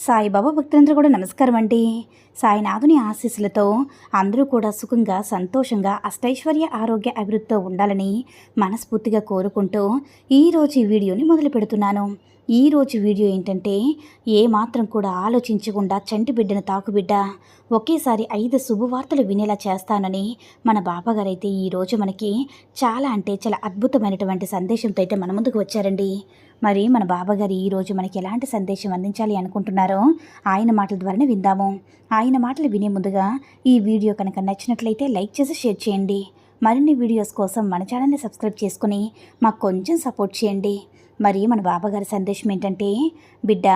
సాయిబాబా భక్తులందరూ కూడా నమస్కారం అండి సాయినాథుని ఆశీస్సులతో అందరూ కూడా సుఖంగా సంతోషంగా అష్టైశ్వర్య ఆరోగ్య అభివృద్ధితో ఉండాలని మనస్ఫూర్తిగా కోరుకుంటూ ఈరోజు ఈ వీడియోని మొదలు పెడుతున్నాను. ఈరోజు వీడియో ఏంటంటే ఏ మాత్రం కూడా ఆలోచించకుండా చంటి బిడ్డను తాకుబిడ్డ ఒకేసారి ఐదు శుభవార్తలు వినేలా చేస్తానని మన బాబాగారైతే ఈరోజు మనకి చాలా అంటే చాలా అద్భుతమైనటువంటి సందేశంతో అయితే మన ముందుకు వచ్చారండి. మరి మన బాబాగారు ఈరోజు మనకి ఎలాంటి సందేశం అందించాలి అనుకుంటున్నారో ఆయన మాటల ద్వారానే విందాము. ఆయన మాటలు వినే ముందుగా ఈ వీడియో కనుక నచ్చినట్లయితే లైక్ చేసి షేర్ చేయండి. మరిన్ని వీడియోస్ కోసం మన ఛానల్ని సబ్స్క్రైబ్ చేసుకుని మాకు కొంచెం సపోర్ట్ చేయండి. మరి మన బాబాగారి సందేశం ఏంటంటే బిడ్డ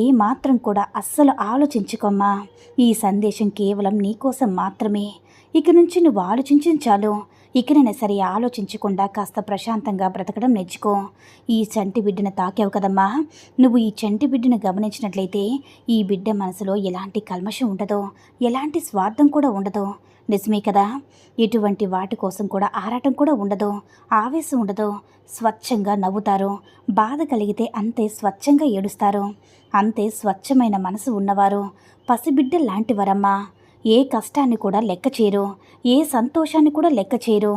ఏ మాత్రం కూడా అస్సలు ఆలోచించుకోమ్మా. ఈ సందేశం కేవలం నీకోసం మాత్రమే. ఇక నుంచి నువ్వు ఆలోచించిన చాలు. ఇకనైనా సరే ఆలోచించకుండా కాస్త ప్రశాంతంగా బ్రతకడం నేర్చుకో. ఈ చంటి బిడ్డను తాకావు కదమ్మా. నువ్వు ఈ చంటి బిడ్డను గమనించినట్లయితే ఈ బిడ్డ మనసులో ఎలాంటి కల్మషం ఉండదో ఎలాంటి స్వార్థం కూడా ఉండదు. నిజమే కదా? ఎటువంటి వాటి కోసం కూడా ఆరాటం కూడా ఉండదు ఆవేశం ఉండదు స్వచ్ఛంగా నవ్వుతారు బాధ కలిగితే అంతే స్వచ్ఛంగా ఏడుస్తారు. అంతే స్వచ్ఛమైన మనసు ఉన్నవారు పసిబిడ్డ లాంటివారమ్మా ఏ కష్టాన్ని కూడా లెక్క చేయరు ఏ సంతోషాన్ని కూడా లెక్క చేయరు.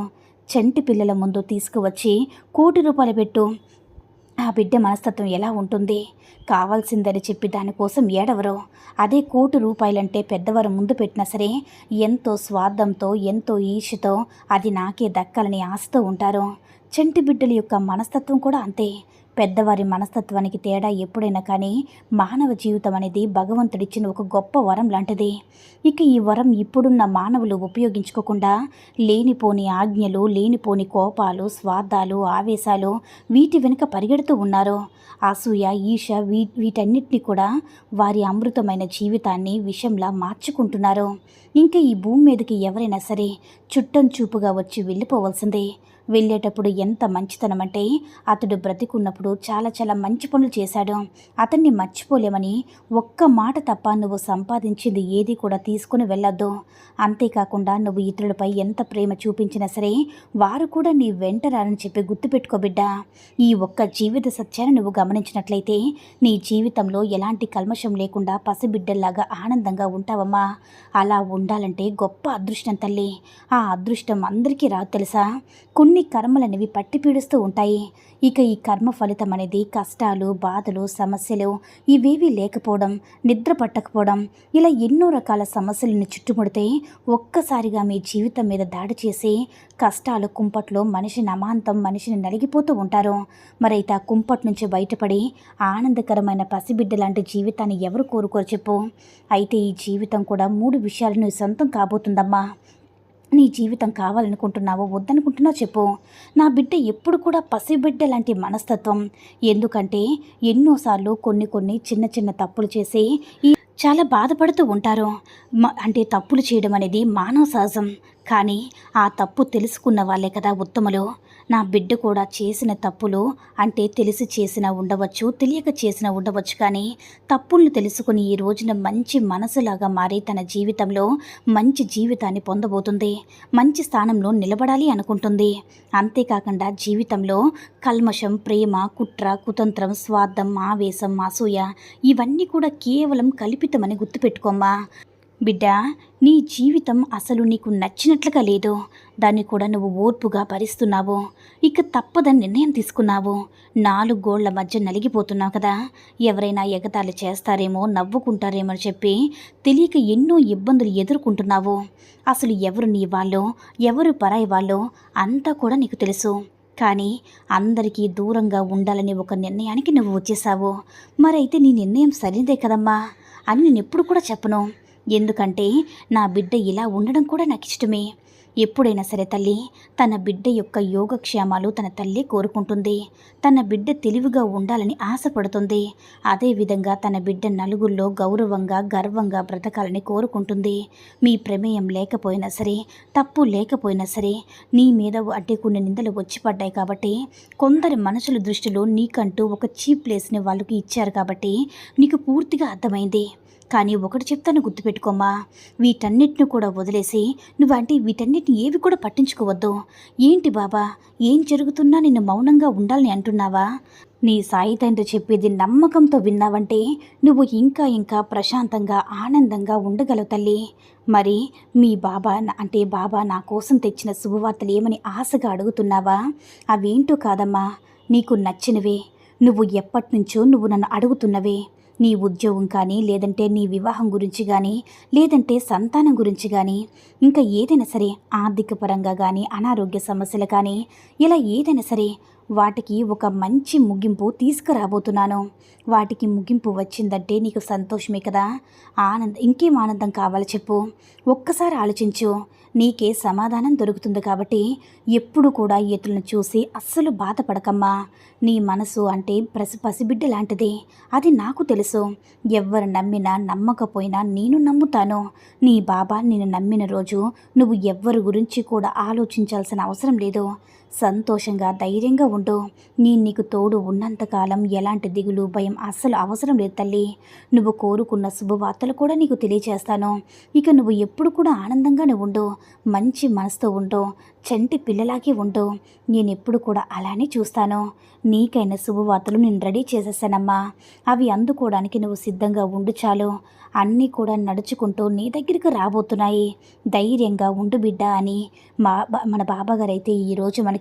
చంటి పిల్లల ముందు తీసుకువచ్చి కోటి రూపాయలు పెట్టు. ఆ బిడ్డ మనస్తత్వం ఎలా ఉంటుంది? కావాల్సిందని చెప్పి దానికోసం ఏడవరు. అదే కోటి రూపాయలంటే పెద్దవారు ముందు పెట్టినా సరే ఎంతో స్వార్థంతో ఎంతో ఈర్షతో అది నాకే దక్కాలని ఆశతో ఉంటారు. చంటి బిడ్డల యొక్క మనస్తత్వం కూడా అంతే. పెద్దవారి మనస్తత్వానికి తేడా ఎప్పుడైనా కానీ మానవ జీవితం అనేది భగవంతుడిచ్చిన ఒక గొప్ప వరం లాంటిది. ఇక ఈ వరం ఇప్పుడున్న మానవులు ఉపయోగించుకోకుండా లేనిపోని ఆజ్ఞలు లేనిపోని కోపాలు స్వార్థాలు ఆవేశాలు వీటి వెనుక పరిగెడుతూ ఉన్నారు. అసూయ ఈష వీ వీటన్నిటిని కూడా వారి అమృతమైన జీవితాన్ని విషంలా మార్చుకుంటున్నారు. ఇంకా ఈ భూమి మీదకి ఎవరైనా సరే చుట్టం చూపుగా వచ్చి వెళ్ళిపోవలసిందే. వెళ్ళేటప్పుడు ఎంత మంచితనం అంటే అతడు బ్రతికున్నప్పుడు చాలా చాలా మంచి పనులు చేశాడు. అతన్ని మర్చిపోలేమని ఒక్క మాట తప్ప నువ్వు సంపాదించింది ఏది కూడా తీసుకుని వెళ్ళొద్దు. అంతేకాకుండా నువ్వు ఇతరులపై ఎంత ప్రేమ చూపించినా సరే వారు కూడా నీ వెంట రారని చెప్పి గుర్తుపెట్టుకో బిడ్డ. ఈ ఒక్క జీవిత సత్యాన్ని నువ్వు గమనించినట్లయితే నీ జీవితంలో ఎలాంటి కల్మషం లేకుండా పసిబిడ్డల్లాగా ఆనందంగా ఉంటావమ్మా. అలా ఉండాలంటే గొప్ప అదృష్టం తల్లి. ఆ అదృష్టం అందరికీ రాదు తెలుసా? కొన్ని కర్మలనేవి పట్టి పీడిస్తూ ఉంటాయి. ఇక ఈ కర్మ ఫలితం అనేది కష్టాలు బాధలు సమస్యలు ఇవేవి లేకపోవడం నిద్ర పట్టకపోవడం ఇలా ఎన్నో రకాల సమస్యలను చుట్టుముడితే ఒక్కసారిగా మీ జీవితం మీద దాడి చేసి కష్టాలు కుంపట్లో మనిషి నమాంతం మనిషిని నలిగిపోతూ ఉంటారు. మరైతే ఆ కుంపట్ నుంచి బయటపడి ఆనందకరమైన పసిబిడ్డ లాంటి జీవితాన్ని ఎవరు కోరుకోరు చెప్పు. అయితే ఈ జీవితం కూడా మూడు విషయాలను సొంతం కాబోతుందమ్మా. నీ జీవితం కావాలనుకుంటున్నావో వద్దనుకుంటున్నావు చెప్పు. నా బిడ్డ ఎప్పుడు కూడా పసిబిడ్డ లాంటి మనస్తత్వం. ఎందుకంటే ఎన్నోసార్లు కొన్ని కొన్ని చిన్న చిన్న తప్పులు చేసి ఈ చాలా బాధపడుతూ ఉంటారు. మ- అంటే తప్పులు చేయడం అనేది మానవ సహజం. కానీ ఆ తప్పు తెలుసుకున్న వాళ్ళే కదా ఉత్తములు. నా బిడ్డ కూడా చేసిన తప్పులు అంటే తెలిసి చేసిన ఉండవచ్చు తెలియక చేసిన ఉండవచ్చు కానీ తప్పులను తెలుసుకుని ఈ రోజున మంచి మనసులాగా మారి తన జీవితంలో మంచి జీవితాన్ని పొందబోతుంది. మంచి స్థానంలో నిలబడాలి అనుకుంటుంది. అంతేకాకుండా జీవితంలో కల్మషం ప్రేమ కుట్ర కుతంత్రం స్వార్థం ఆవేశం అసూయ ఇవన్నీ కూడా కేవలం కల్పితమని గుర్తుపెట్టుకోమ్మా. బిడ్డ నీ జీవితం అసలు నీకు నచ్చినట్లుగా లేదు. దాన్ని కూడా నువ్వు ఓర్పుగా భరిస్తున్నావు. ఇక తప్పదని నిర్ణయం తీసుకున్నావు. నాలుగు గోళ్ళ మధ్య నలిగిపోతున్నావు కదా. ఎవరైనా ఎగతాళి చేస్తారేమో నవ్వుకుంటారేమో అని చెప్పి తెలియక ఎన్నో ఇబ్బందులు ఎదుర్కొంటున్నావు. అసలు ఎవరు నీ వాళ్ళు? ఎవరు పరాయి వాళ్ళో? అంతా కూడా నీకు తెలుసు. కానీ అందరికీ దూరంగా ఉండాలని ఒక నిర్ణయానికి నువ్వు వచ్చేసావు. మరైతే నీ నిర్ణయం సరిదే కదమ్మా అని నేను ఎప్పుడు కూడా చెప్పను. ఎందుకంటే నా బిడ్డ ఇలా ఉండడం కూడా నాకు ఇష్టమే ఎప్పుడైనా సరే తల్లి తన బిడ్డ యొక్క యోగక్షేమాలు తన తల్లి కోరుకుంటుంది. తన బిడ్డ తెలివిగా ఉండాలని ఆశపడుతుంది. అదేవిధంగా తన బిడ్డ నలుగురిలో గౌరవంగా గర్వంగా బ్రతకాలని కోరుకుంటుంది. మీ ప్రమేయం లేకపోయినా సరే తప్పు లేకపోయినా సరే నీ మీద అంటే కొన్ని నిందలు వచ్చి పడ్డాయి కాబట్టి కొందరి మనుషుల దృష్టిలో నీకంటూ ఒక చీప్ ప్లేస్ని వాళ్ళకి ఇచ్చారు కాబట్టి నీకు పూర్తిగా అర్థమైంది. కానీ ఒకటి చెప్తాను గుర్తుపెట్టుకోమ్మా. వీటన్నిటిని కూడా వదిలేసి నువ్వంటే వీటన్నిటిని ఏవి కూడా పట్టించుకోవద్దు. ఏంటి బాబా? ఏం జరుగుతున్నా నిన్ను మౌనంగా ఉండాలని అంటున్నావా? నీ సాయి తండ్రి చెప్పేది నమ్మకంతో విన్నావంటే నువ్వు ఇంకా ఇంకా ప్రశాంతంగా ఆనందంగా ఉండగలవు తల్లి. మరి మీ బాబా అంటే బాబా నా కోసం తెచ్చిన శుభవార్తలు ఏమని ఆశగా అడుగుతున్నావా? అవేంటో కాదమ్మా. నీకు నచ్చినవే. నువ్వు ఎప్పటి నుంచో నువ్వు నన్ను అడుగుతున్నవే. నీ ఉద్యోగం కానీ లేదంటే నీ వివాహం గురించి కానీ లేదంటే సంతానం గురించి కానీ ఇంకా ఏదైనా సరే ఆర్థిక పరంగా కానీ అనారోగ్య సమస్యలు కానీ ఇలా ఏదైనా సరే వాటికి ఒక మంచి ముగింపు తీసుకురాబోతున్నాను. వాటికి ముగింపు వచ్చిందంటే నీకు సంతోషమే కదా? ఆనందం ఇంకేం ఆనందం కావాలి చెప్పు. ఒక్కసారి ఆలోచించు. నీకే సమాధానం దొరుకుతుంది కాబట్టి ఎప్పుడు కూడా ఇతరులను చూసి అస్సలు బాధపడకమ్మా. నీ మనసు అంటే ప్రసి పసిబిడ్డ లాంటిది. అది నాకు తెలుసు. ఎవరు నమ్మినా నమ్మకపోయినా నేను నమ్ముతాను. నీ బాబా నిన్ను నమ్మిన రోజు నువ్వు ఎవ్వరి గురించి కూడా ఆలోచించాల్సిన అవసరం లేదు. సంతోషంగా ధైర్యంగా ఉండు. నేను నీకు తోడు ఉన్నంతకాలం ఎలాంటి దిగులు భయం అస్సలు అవసరం లేదు తల్లి. నువ్వు కోరుకున్న శుభవార్తలు కూడా నీకు తెలియచేస్తాను. ఇక నువ్వు ఎప్పుడు కూడా ఆనందంగానే ఉండు. మంచి మనసుతో ఉండు. చంటి పిల్లలాగే ఉండు. నేను ఎప్పుడు కూడా అలానే చూస్తాను. నీకైన శుభవార్తలు నేను రెడీ చేసేసానమ్మా. అవి అందుకోవడానికి నువ్వు సిద్ధంగా ఉండు చాలు. అన్నీ కూడా నడుచుకుంటూ నీ దగ్గరికి రాబోతున్నాయి. ధైర్యంగా ఉండు బిడ్డ అని మా బా- మన బాబాగారైతే అయితే ఈరోజు మనకి